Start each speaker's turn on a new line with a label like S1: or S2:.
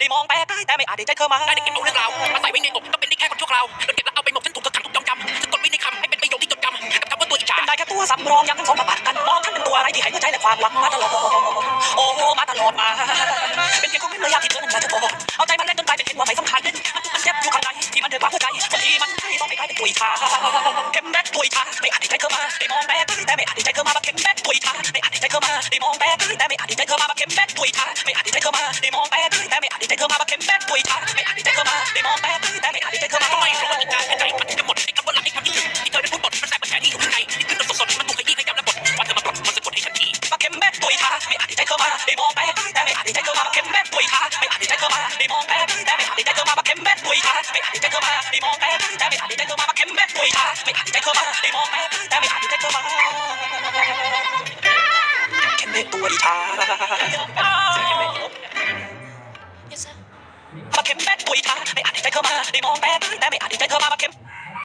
S1: ได้มองแปลกได้แต่ไม่อาจได้ใจเธอมา
S2: ได้แต่เก็บเอาเรื่องราวมาใส่ไว้ในอกต้องเป็นได้แค่คนชั่วคราวโดนเก็บแล้วเอาไปหมกฉันถูกเธอขังทุกจองจำฉันกดไว้ในคำให้เป็นประโยคที่จดจำกับคำว่าตัวอิจฉา
S1: เป็นได้แค่ตัวสำรองยังทั้งสองมาปะกันมองฉันเป็นตัวอะไรที่ให้หัวใจและความหวังมาตลอดโอ้โหมาตลอดมาเป็นเพียงคนไม่เลยอยากที่เธอนั้นจะบอกเอาใจมันเล่นจนกลายเป็นเห็นว่าไม่สำคัญมันเจ็บอยู่ข้างในที่มันเดือดกว่าหัวใจบางทีมันใช่ต้องไปกลายเป็นตุยทาเข็มแบกตุยทาไม่อาจได้ใจเธอมาได้มองแบกแต่ไม่อาจได้ใจเธอมาบักเข็ม ไม่อาจได้ใจเธอมาได้มองแบกแต่ไม่อาจได้ใจเธอมาบักเข็มแบกตุยทาไม่อาจได้ใจเธอมาได้มองแบกแต่ไม่อาจได้ใจเธอมาทำ
S2: ไมเพราะว่าอีกการใจมันจะหมดไอ้คำว่ารักไอ้คำที่ถึงที่เธอได้พูดบทมันแสบมันแผลที่อยู่ข้างในนี่คือตัวสดๆมันถูกขยี้ขยำและบทว่าเธอมากดมันสะกดให้ฉันที
S1: มาเข็มแบกตุยทาไม่อาจได้ใจเธอมาได้มองแบกแต่ไม่อาจได้ใจเธอมาบักเข็มแบกตุยทาไม่อาจได้ใจเธอมาได้มองแบกแต่ไม่อาจได้ใจเธอมาบักเข็มแบกตุยทาไม่อาจได้ใจเธอมาได้มองแบกแต่ไม่อาจได้ใจเธอมาบักเข็มแบกตุยทาไม่อาจได้ใจเธอมาได้มองแบกแต่ไม่อาจได้ใจเธอมาเข็ม แมาเข็มแบกตุยทาไม่อาจได้ใจเธอมาได้มองแต่แต่ไม่อาจได้ใจเธอมา